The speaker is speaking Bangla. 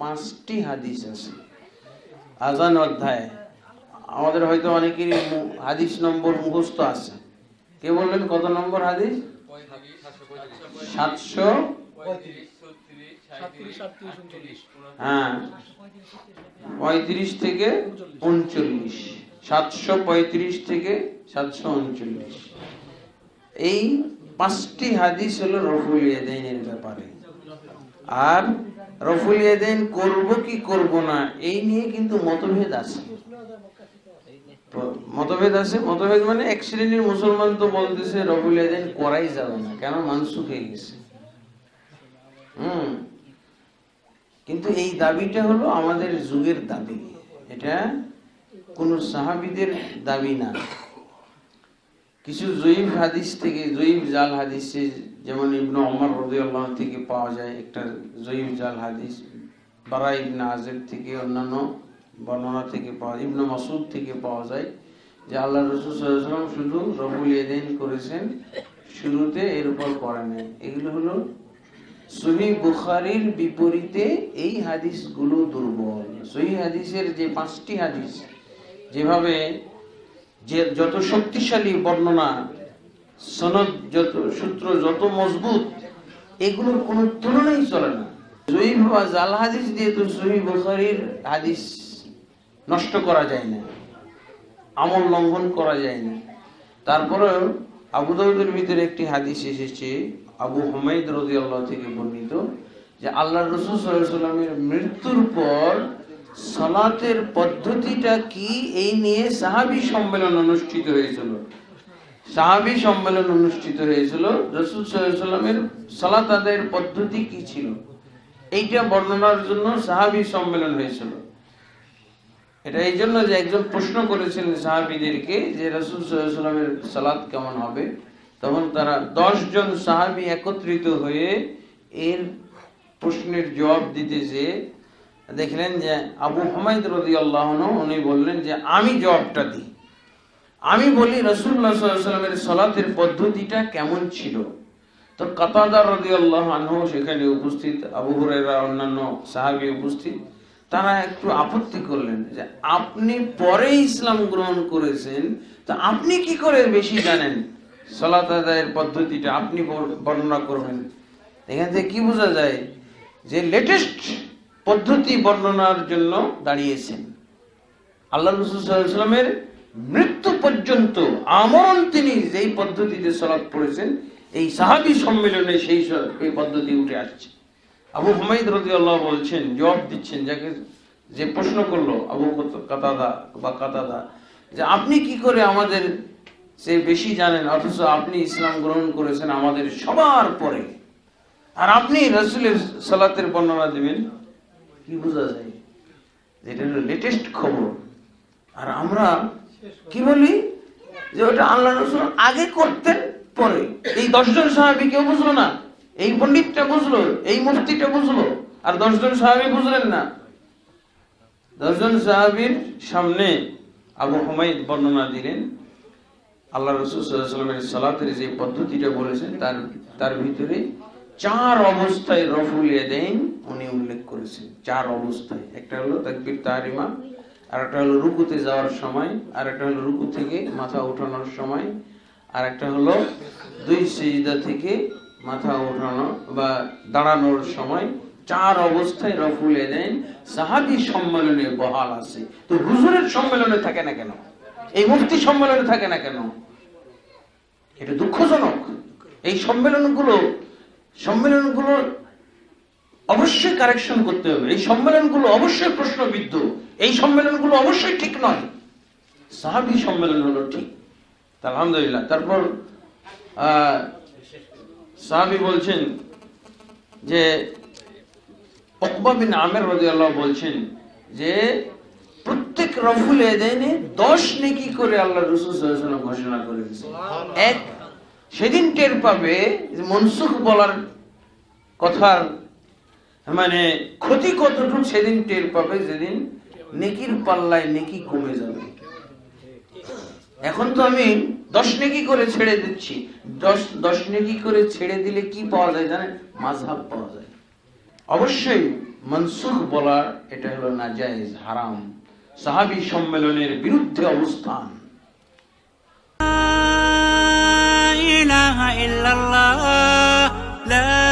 পাঁচটি হাদিস আছে। আজান অধ্যায়। আমাদের হয়তো অনেকেরই হাদিস নম্বর মুখস্থ আছে। কে বললেন কত নম্বর হাদিস? সাতশো হ্যাঁ পঁয়ত্রিশ থেকে উনচল্লিশ। সাতশো পঁয়ত্রিশ থেকে সাতশো উনচল্লিশ। এই পাঁচটি হাদিস হলো রফুল ব্যাপারে। আর রফুল ইয়াদাইন করব কি করব না, এই নিয়ে কিন্তু মতভেদ আছে। মতভেদ আছে, মতভেদ মানে এক শ্রেণির মুসলমান তো বলতেছে, রফুল ইয়াদাইন করাই যাবে না, কেন? মানুষ হয়ে গেছে। হুম। কিন্তু এই দাবিটা হলো আমাদের যুগের দাবি। এটা কোন সাহাবিদের দাবি না। কিছু জয়ীব হাদিস থেকে জয়ীব জাল হাদিসে যেমন ইবনু অমর রাদিয়াল্লাহু থেকে পাওয়া যায়, একটা জয়ীব জাল হাদিস বারা ইবনে আজেব থেকে, অন্যান্য বর্ণনা থেকে পাওয়া যায় ইবনু মাসুদ থেকে পাওয়া যায়, যে আল্লাহ রসুল শুধু রবুল এদিন করেছেন, শুরুতে এর উপর করে নাই। এগুলো হলো সহি বুখারির বিপরীতে এই হাদিসগুলো দুর্বল। সহি হাদিসের যে পাঁচটি হাদিস, যেভাবে যে যত শক্তিশালী বর্ণনা, সনদ যত, সূত্র যত মজবুত, এগুলোর কোনো তুলনাই চলে না। জাল হাদিস দিয়ে তো হাদিস নষ্ট করা যায় না, আমল লঙ্ঘন করা যায় না। ভিতরে একটি হাদিস এসেছে, আবু রাদিয়াল্লাহু থেকে বর্ণিত যে আল্লাহ রসুল মৃত্যুর পর সালাতের পদ্ধতিটা কি? এই নিয়ে সাহাবী সম্মেলন অনুষ্ঠিত হয়েছিল। সাহাবী সম্মেলন অনুষ্ঠিত হয়েছিল। রসুল সাল্লামের সালাত আদায়ের পদ্ধতি কি ছিল? এইটা বর্ণনার জন্য সাহাবী সম্মেলন হয়েছিল। এটা এই জন্য যে একজন প্রশ্ন করেছিলেন সাহাবিদেরকে যে রসুল সাল্লামের সালাত কেমন হবে? তখন তারা দশ জন সাহাবি একত্রিত হয়ে এর প্রশ্নের জবাব দিতে যে দেখলেন যে আবু হামাইদ রদি আল্লাহ উনি বললেন যে, আমি জবাবটা দিই। আমি বলি রসুল্লাহ সাল্লামের সালাতের পদ্ধতিটা কেমন ছিল? তো কাতাদার রদি আল্লাহ সেখানে উপস্থিত, আবু হুরাইরা অন্যান্য সাহাবি উপস্থিত, তারা একটু আপত্তি করলেন যে, আপনি পরে ইসলাম গ্রহণ করেছেন, তো আপনি কি করে বেশি জানেন? সলাত আদায়ের পদ্ধতিটা আপনি বর- বর্ণনা করবেন। এখান থেকে কি বোঝা যায়? যে লেটেস্ট পদ্ধতি বর্ণনার জন্য দাঁড়িয়েছেন। আল্লাহ রসুলের মৃত্যু পর্যন্ত আমরণ তিনি যেই পদ্ধতিতে সলাৎ পড়েছেন, এই সাহাবি সম্মেলনে সেই এই পদ্ধতি উঠে আসছে। আবু হুমাইদ রদি আল্লাহ বলছেন, জবাব দিচ্ছেন, যাকে যে প্রশ্ন করল, আবু কত- কাতাদা বা কাতাদা, যে আপনি কি করে আমাদের সে বেশি জানেন, অথচ আপনি ইসলাম গ্রহণ করেছেন আমাদের সবার পরে। আর আপনি রসুলের সালাতের বর্ণনা দেবেন কি বোঝা যায়? যেটা হলো লেটেস্ট খবর। আর আমরা কি বলি? যে ওটা আল্লাহ রসুল আগে করতেন পরে। এই দশজন সাহাবি কেউ বুঝলো না? এই পণ্ডিতটা বুঝলো? এই মুফতিটা বুঝলো? আর দশজন সাহাবি বুঝলেন না? দশজন সাহাবির সামনে আবু হুমাইদ বর্ণনা দিলেন। আল্লাহ রসুল সাল্লামের সালাতের যে পদ্ধতিটা বলেছেন, তার তার ভিতরে চার অবস্থায় রফুল ইয়াদাইন উনি উল্লেখ করেছেন। চার অবস্থায়। একটা হলো তাকবীর তাহারিমা আর একটা হলো রুকুতে যাওয়ার সময় আর একটা হলো রুকু থেকে মাথা উঠানোর সময় আর একটা হলো দুই সেজদা থেকে মাথা উঠানো বা দাঁড়ানোর সময়। চার অবস্থায় রফুল ইয়াদাইন সাহাবী সম্মেলনে বহাল আছে। তো হুজুরের সম্মেলনে থাকে না কেন? এই মুক্তি সম্মেলনে থাকে না কেন? এটা দুঃখজনক। এই সম্মেলনগুলো সম্মেলনগুলো অবশ্যই কারেকশন করতে হবে। এই সম্মেলনগুলো অবশ্যই প্রশ্নবিদ্ধ। এই সম্মেলনগুলো অবশ্যই ঠিক নয়। সাহাবি সম্মেলন হলো ঠিক। আলহামদুলিল্লাহ। তারপর সাহাবি বলছেন যে অকবা বিন আমের রাদিয়াল্লাহ বলছেন যে প্রত্যেক রফুল এদেনে দশ নেকি করে আল্লাহ রসুল সাল্লাল্লাহু ঘোষণা করে এক সেদিন টের পাবে মনসুখ বলার কথার মানে ক্ষতি কতটুকু সেদিন টের পাবে? যেদিন নেকির পাল্লায় নেকি কমে যাবে। এখন তো আমি দশ নেকি করে ছেড়ে দিচ্ছি। দশ দশ নেকি করে ছেড়ে দিলে কি পাওয়া যায় জানে মাঝহাব পাওয়া যায়। অবশ্যই মনসুখ বলার এটা হলো না জায়জ হারাম। সাহাবি সম্মেলনের বিরুদ্ধে অবস্থান। ইলাহা ইল্লাল্লাহ, লা